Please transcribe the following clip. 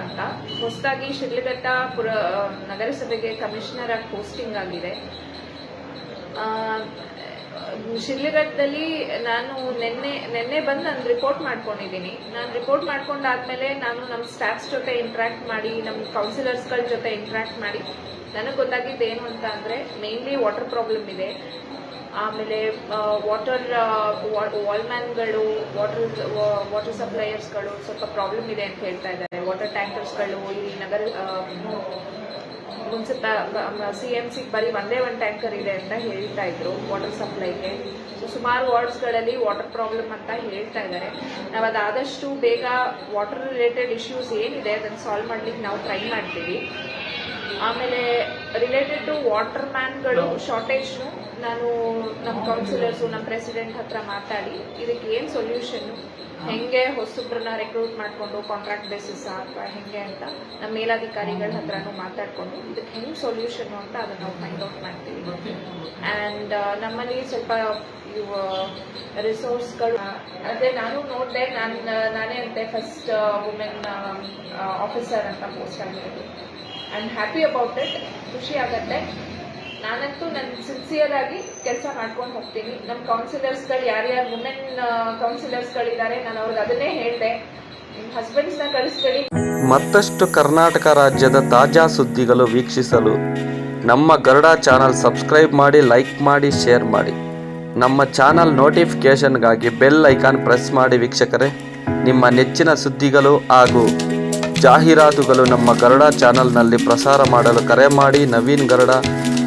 ಅಂತ. ಹೊಸದಾಗಿ ಶಿಡ್ಲಘಟ್ಟ ಪುರ ನಗರಸಭೆಗೆ ಕಮಿಷನರ್ ಆಗಿ ಪೋಸ್ಟಿಂಗ್ ಆಗಿದೆ. ಶಿಡ್ಲಘಟ್ಟದಲ್ಲಿ ನಾನು ನಿನ್ನೆ ನಿನ್ನೆ ಬಂದು ನಾನು ರಿಪೋರ್ಟ್ ಮಾಡ್ಕೊಂಡಿದ್ದೀನಿ. ನಾನು ರಿಪೋರ್ಟ್ ಮಾಡ್ಕೊಂಡಾದ್ಮೇಲೆ ನಾನು ನಮ್ಮ ಸ್ಟಾಫ್ಸ್ ಜೊತೆ ಇಂಟ್ರ್ಯಾಕ್ಟ್ ಮಾಡಿ, ನಮ್ಮ ಕೌನ್ಸಿಲರ್ಸ್ಗಳ ಜೊತೆ ಇಂಟ್ರ್ಯಾಕ್ಟ್ ಮಾಡಿ, ನನಗೆ ಗೊತ್ತಾಗಿದ್ದು ಏನು ಅಂತ ಅಂದರೆ ಮೇನ್ಲಿ ವಾಟರ್ ಪ್ರಾಬ್ಲಮ್ ಇದೆ. ಆಮೇಲೆ ವಾಟರ್ ವಾಲ್ಮ್ಯಾನ್ಗಳು ವಾಟರ್ ವಾಟರ್ ಸಪ್ಲೈಯರ್ಸ್ಗಳು ಸ್ವಲ್ಪ ಪ್ರಾಬ್ಲಮ್ ಇದೆ ಅಂತ ಹೇಳ್ತಾ ಇದ್ದಾರೆ. ವಾಟರ್ ಟ್ಯಾಂಕರ್ಸ್ಗಳು ಇಲ್ಲಿ ನಗರ ಮುನ್ಸಿಪ ಸಿ ಎಂ ಸಿ ಬರೀ ಒಂದೇ ಒಂದು ಟ್ಯಾಂಕರ್ ಇದೆ ಅಂತ ಹೇಳ್ತಾ ಇದ್ರು ವಾಟರ್ ಸಪ್ಲೈಗೆ ಸೊ ಸುಮಾರು ವಾರ್ಡ್ಸ್ಗಳಲ್ಲಿ ವಾಟರ್ ಪ್ರಾಬ್ಲಮ್ ಅಂತ ಹೇಳ್ತಾ ಇದ್ದಾರೆ. ನಾವು ಅದಾದಷ್ಟು ಬೇಗ ವಾಟರ್ ರಿಲೇಟೆಡ್ ಇಶ್ಯೂಸ್ ಏನಿದೆ ಅದನ್ನು ಸಾಲ್ವ್ ಮಾಡ್ಲಿಕ್ಕೆ ನಾವು ಟ್ರೈ ಮಾಡ್ತೀವಿ. ಆಮೇಲೆ ರಿಲೇಟೆಡ್ ಟು ವಾಟರ್ ಮ್ಯಾನ್ಗಳು ಶಾರ್ಟೇಜ್ ನಾನು ನಮ್ಮ ಕೌನ್ಸಿಲರ್ಸು ನಮ್ಮ ಪ್ರೆಸಿಡೆಂಟ್ ಹತ್ರ ಮಾತಾಡಿ, ಇದಕ್ಕೆ ಏನು ಸೊಲ್ಯೂಷನ್ನು ಹೆಂಗೆ ಹೊಸಬ್ರನ್ನ ರೆಕ್ರೂಟ್ ಮಾಡಿಕೊಂಡು ಕಾಂಟ್ರಾಕ್ಟ್ ಬೇಸಿಸ್ ಅಥವಾ ಹೆಂಗೆ ಅಂತ ನಮ್ಮ ಮೇಲಾಧಿಕಾರಿಗಳ ಹತ್ರನೂ ಮಾತಾಡಿಕೊಂಡು ಇದಕ್ಕೆ ಹೆಂಗೆ ಸೊಲ್ಯೂಷನ್ನು ಅಂತ ಅದನ್ನು ನಾವು ಫೈಂಡ್ ಔಟ್ ಮಾಡ್ತೀವಿ. ಆ್ಯಂಡ್ ನಮ್ಮಲ್ಲಿ ಸ್ವಲ್ಪ ಇವು ರಿಸೋರ್ಸ್ಗಳು ಅದೇ ನಾನು ನೋಡಿದೆ, ನಾನು ನಾನೇ ಅಂತೆ ಫಸ್ಟ್ ವುಮೆನ್ ಆಫೀಸರ್ ಅಂತ ಪೋಸ್ಟ್ ಆಗಿರೋದು ಆಮ್ ಹ್ಯಾಪಿ ಅಬೌಟ್ ಇಟ್ ಖುಷಿ ಆಗತ್ತೆ. ನಾನಂತೂ ನನ್ನ ಸಿನ್ಸಿಯರ್ ಆಗಿ ಕೆಲಸ ಮಾಡ್ಕೊಂಡು ಹೋಗ್ತೀನಿ. ನಮ್ಮ ಕೌನ್ಸಿಲರ್ಸ್ಗಳು ಯಾರ್ಯಾರು ವುಮೆನ್ ಕೌನ್ಸಿಲರ್ಸ್ಗಳಿದ್ದಾರೆ ನಾನು ಅವ್ರಿಗೆ ಅದನ್ನೇ ಹೇಳಿದೆ. ನಿಮ್ಮ ಹಸ್ಬೆಂಡ್ಸ್ನ ಕಳಿಸ್ಬೇಡಿ ಮತ್ತಷ್ಟು ಕರ್ನಾಟಕ ರಾಜ್ಯದ ತಾಜಾ ಸುದ್ದಿಗಳು ವೀಕ್ಷಿಸಲು ನಮ್ಮ ಗರುಡ ಚಾನಲ್ ಸಬ್ಸ್ಕ್ರೈಬ್ ಮಾಡಿ, ಲೈಕ್ ಮಾಡಿ, ಶೇರ್ ಮಾಡಿ. ನಮ್ಮ ಚಾನಲ್ ನೋಟಿಫಿಕೇಷನ್ಗಾಗಿ ಬೆಲ್ ಐಕಾನ್ ಪ್ರೆಸ್ ಮಾಡಿ ವೀಕ್ಷಕರೇ. ನಿಮ್ಮ ನೆಚ್ಚಿನ ಸುದ್ದಿಗಳು ಹಾಗೂ ಜಾಹೀರಾತುಗಳು ನಮ್ಮ ಗರುಡ ಚಾನಲ್ನಲ್ಲಿ ಪ್ರಸಾರ ಮಾಡಲು ಕರೆ ಮಾಡಿ. Naveen Garuda